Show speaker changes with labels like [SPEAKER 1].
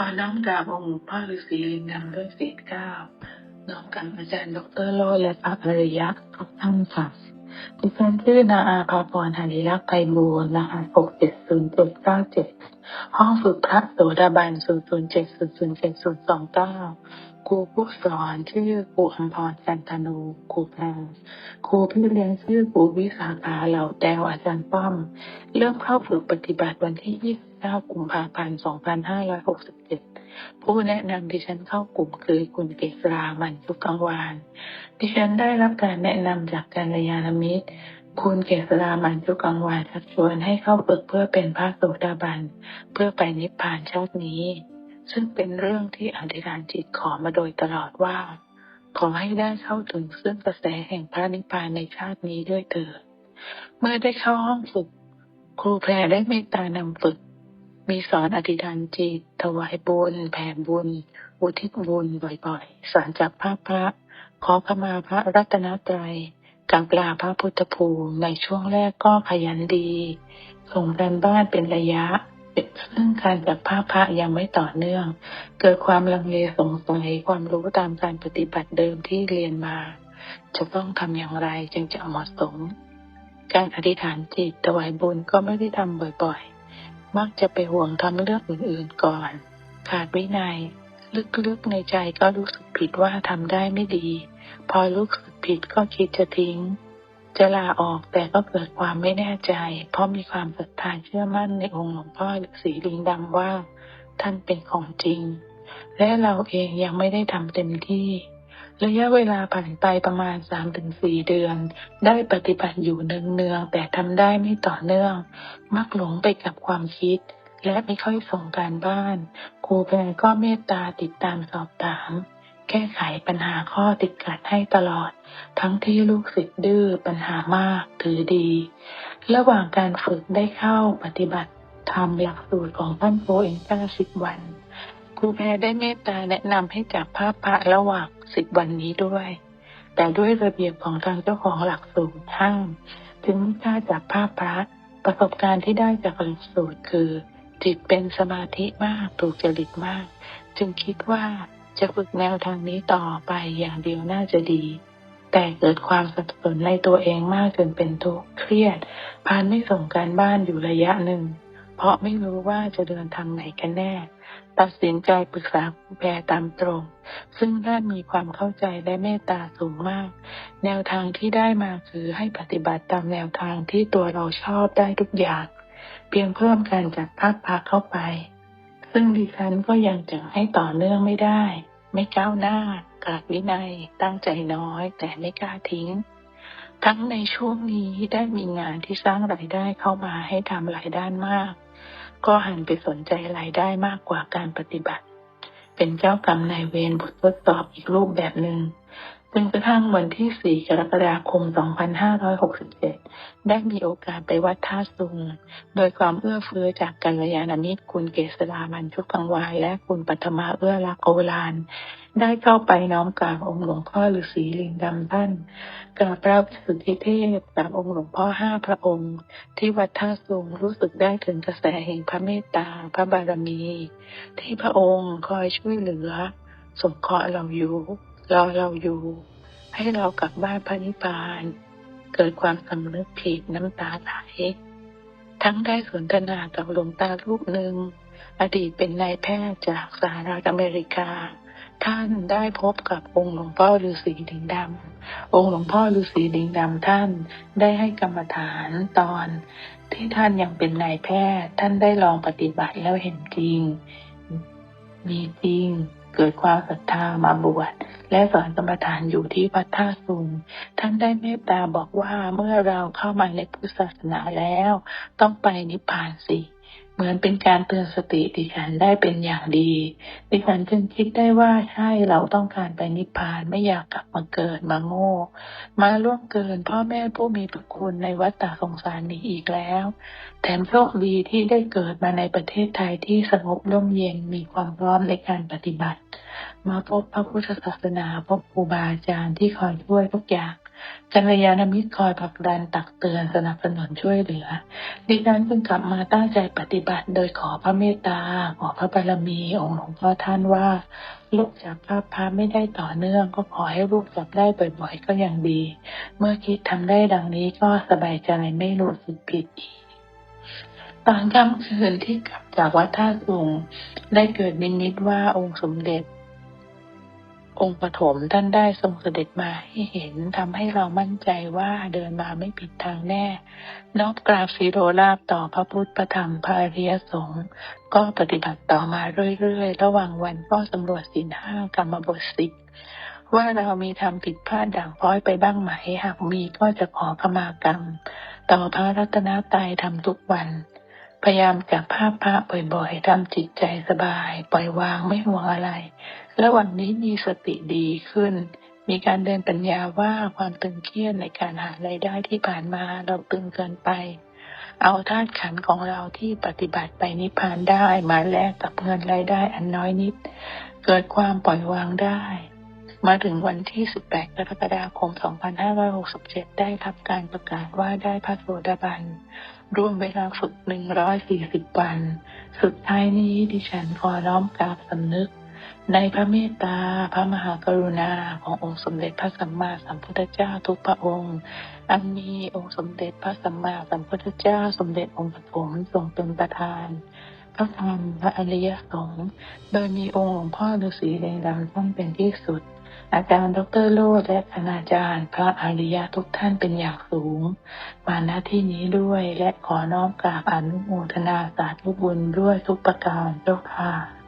[SPEAKER 1] อน้อมกราบองค์พ่อฤาษีลิงดำด้วยเสีลเก้าน้อมกราบอาจารย์ดอกเตอรโลและพระอริยะทุกท่านค่ะดิฉันชื่อนาอาภาพรหานิรักษ์ไพบูลรหัสหกเจ็ดศูนย์เจ็ดเก้าเจ็ดห้องฝึกพระโสดาบันศูนย์ศูนย์เจ็ดศูนย์ศูนย์เจ็ดศูนย์สองเก้า ครูผู้สอนชื่อครูอัมพรจันทนูครูแพรครูพี่เลี้ยงชื่อครูวิสาขาเหล่าแต้วอาจารย์ป้อม เริ่มเข้าฝึกปฏิบัติวันที่ 29 กุมภาพันธ์ 2567 ผู้แนะนำดิฉันเข้ากลุ่มคือคุณเกษรามันทุกกังวาน ดิฉันได้รับการแนะนำจากการยานมิตรคุณเกษรามันทุกกังวานชักชวนให้เข้าฝึกเพื่อเป็นพระโสดาบัน เพื่อไปนิพพานชาตินี้ ซึ่งเป็นเรื่องที่อธิษฐานจิตขอมาโดยตลอดว่า ขอให้ได้เข้าถึงซึ่งกระแสแห่งพระนิพพานในชาตินี้ด้วยเถิดเมื่อได้เข้าห้องฝึก ครูแพรได้เมตตานำฝึก มีสอนอธิษฐานจิต ถวายบุญแผ่บุญ อุทิศบุญบ่อยๆ สอนจากภาพพระขอขมาพระรัตนตรัยกราบลาพระพุทธภูมิในช่วงแรกก็ขยันดี ส่งกันบ้านเป็นระยะ ซึ่งการจับภาพพระยังไม่ต่อเนื่อง เกิดความลังเลสงสัยความรู้ตามการปฏิบัติเดิมที่เรียนมา จะต้องทำอย่างไรจึงจะเหมาะสม การอธิษฐานจิตถวายบุญก็ไม่ได้ทำบ่อยๆ มักจะไปห่วงทำเรื่องอื่นๆก่อน ขาดวินัย ลึกๆในใจก็รู้สึกผิดว่าทำได้ไม่ดี พอรู้สึกผิดก็คิดจะทิ้ง จะลาออกแต่ก็เกิดความไม่แน่ใจ เพราะมีความศรัทธาเชื่อมั่นในองค์หลวงพ่อฤาษีลิงดำว่า ท่านเป็นของจริง และเราเองยังไม่ได้ทำเต็มที่ ระยะเวลาผ่านไปประมาณสามถึงสี่เดือน ได้ปฏิบัติอยู่เนืองๆแต่ทำได้ไม่ต่อเนื่อง มักหลงไปกับความคิด และไม่ค่อยส่งการบ้าน ครูแพรก็เมตตาติดตามสอบถาม แก้ไขปัญหาข้อติดขัดให้ตลอด ทั้งที่ลูกศิษย์ดื้อปัญหามากถือดี ระหว่างการฝึกได้เข้าปฏิบัติทำหลักสูตรของท่านโพเอ็นก้าสิบวัน ครูแพรได้เมตตาแนะนำให้จับภาพพระระหว่างสิบวันนี้ด้วย แต่ด้วยระเบียบของทางเจ้าของหลักสูตรห้ามถึงไม่กล้าจับภาพพระประสบการณ์ที่ได้จากหลักสูตรคือ จิตเป็นสมาธิมากถูกจริตมาก จึงคิดว่า จะฝึกแนวทางนี้ต่อไปอย่างเดียวน่าจะดี แต่เกิดความสับสนในตัวเองมากจนเป็นทุกข์เครียด พานไม่ส่งการบ้านอยู่ระยะหนึ่ง เพราะไม่รู้ว่าจะเดินทางไหนกันแน่ ตัดสินใจปรึกษาครูแพรตามตรง ซึ่งท่านมีความเข้าใจและเมตตาสูงมาก แนวทางที่ได้มาคือให้ปฏิบัติตามแนวทางที่ตัวเราชอบได้ทุกอย่าง เพียงเพิ่มการจัดภาพพักเข้าไป ซึ่งดิฉันก็ยังจะให้ต่อเนื่องไม่ได้ ไม่ก้าวหน้าขาดวินัย ตั้งใจน้อย แต่ไม่กล้าทิ้ง ทั้งในช่วงนี้ได้มีงานที่สร้างรายได้เข้ามาให้ทำหลายด้านมาก ก็หันไปสนใจรายได้มากกว่าการปฏิบัติ เป็นเจ้ากรรมนายเวรบททดสอบอีกรูปแบบหนึ่ง จนกระทั่งวันที่ 4 กรกฎาคม 2567 ได้มีโอกาสไปวัดท่าซุง โดยความเอื้อเฟื้อจากกัลยาณมิตรคุณเกษรามันชุกกังวายและคุณปัทมาเอื้อรักโอลาน ได้เข้าไปน้อมกราบองค์หลวงพ่อฤาษีลิงดำท่าน กราบพระสุทธิเทพกราบองค์หลวงพ่อห้าพระองค์ ที่วัดท่าซุงรู้สึกได้ถึงกระแสแห่งพระเมตตาพระบารมี ที่พระองค์คอยช่วยเหลือสงเคราะห์เราอยู่ รอเราอยู่ ให้เรากลับบ้านพระนิพพาน เกิดความสำนึกผิดน้ำตาไหลทั้งได้สนทนากับหลวงตารูปหนึ่ง อดีตเป็นนายแพทย์จากสหรัฐอเมริกา ท่านได้พบกับองค์หลวงพ่อฤาษีลิงดำองค์หลวงพ่อฤาษีลิงดำท่านได้ให้กรรมฐานตอน ที่ท่านยังเป็นนายแพทย์ ท่านได้ลองปฏิบัติแล้วเห็นจริง มีจริง เกิดความศรัทธามาบวชและสอนกรรมฐานอยู่ที่วัดท่าซุงท่านได้เมตตาบอกว่าเมื่อเราเข้ามาในพุทธศาสนาแล้ว ต้องไปนิพพานสิ เหมือนเป็นการเตือนสติดิฉันได้เป็นอย่างดี ดิฉันจึงคิดได้ว่าใช่เราต้องการไปนิพพานไม่อยากกลับมาเกิดมาโง่ มาล่วงเกินพ่อแม่ผู้มีพระคุณในวัฏฏะสงสารนี้อีกแล้ว แถมโชคดีที่ได้เกิดมาในประเทศไทยที่สงบร่มเย็นมีความพร้อมในการปฏิบัติ มาพบพระพุทธศาสนาพบครูบาอาจารย์ที่คอยช่วยทุกอย่าง กัลยาณมิตรคอยผลักดันตักเตือนสนับสนุนช่วยเหลือ ดิฉันจึงกลับมาตั้งใจปฏิบัติโดยขอพระเมตตา ขอพระบารมีองค์หลวงพ่อท่านว่า ลูกจับภาพพระไม่ได้ต่อเนื่อง ก็ขอให้ลูกจับได้บ่อยๆ ก็ยังดี เมื่อคิดทำได้ดังนี้ก็สบายใจไม่รู้สึกผิดอีกตอนค่ำคืนที่กลับจากวัดท่าสุงได้เกิดนิมิตว่าองค์สมเด็จ องค์ปฐมท่านได้ทรงเสด็จมาให้เห็นทำให้เรามั่นใจว่าเดินมาไม่ผิดทางแน่นอบกราบสีโรลาบต่อพระพุทธพระธรรมพระอริยสงฆ์ก็ปฏิบัติต่อมาเรื่อยๆ ระหว่างวันก็สำรวจสินห้ากรรมบทสิบว่าเรามีทำผิดพลาดด่างพร้อยไปบ้างไหม หากมีก็จะขอขมากรรม ต่อพระรัตนตรัยทำทุกวัน พยายามจับภาพพระบ่อยๆทำจิตใจสบาย ปล่อยวางไม่ห่วงอะไร ระหว่างนี้มีสติดีขึ้น มีการเดินปัญญาว่าความตึงเครียดในการหารายได้ที่ผ่านมาเราตึงเกินไป เอาธาตุขันของเราที่ปฏิบัติไปนิพพานได้มาแลกกับเงินรายได้อันน้อยนิด เกิดความปล่อยวางได้ มาถึงวันที่ 18 กรกฎาคม 2567 ได้รับการประกาศว่าได้พระโสดาบันร่วมเวลาฝึก 140 วัน สุดท้ายนี้ดิฉันขอน้อมกราบสำนึก ในพระเมตตา พระมหากรุณาขององค์สมเด็จพระสัมมาสัมพุทธเจ้าทุกพระองค์ อันมีองค์สมเด็จพระสัมมาสัมพุทธเจ้า สมเด็จองค์ปฐมทรงเป็นประธาน พระธรรมพระอริยสงฆ์โดยมีองค์หลวงพ่อฤาษีแดงดำท่านเป็นที่สุด อาจารย์ดรโลดและคณาจารย์ พระอริยะทุกท่านเป็นอย่างสูง มาณที่นี้ด้วยและขอน้อมกราบอนุโมทนาสาธุบุญด้วยทุกประการเจ้าค่ะ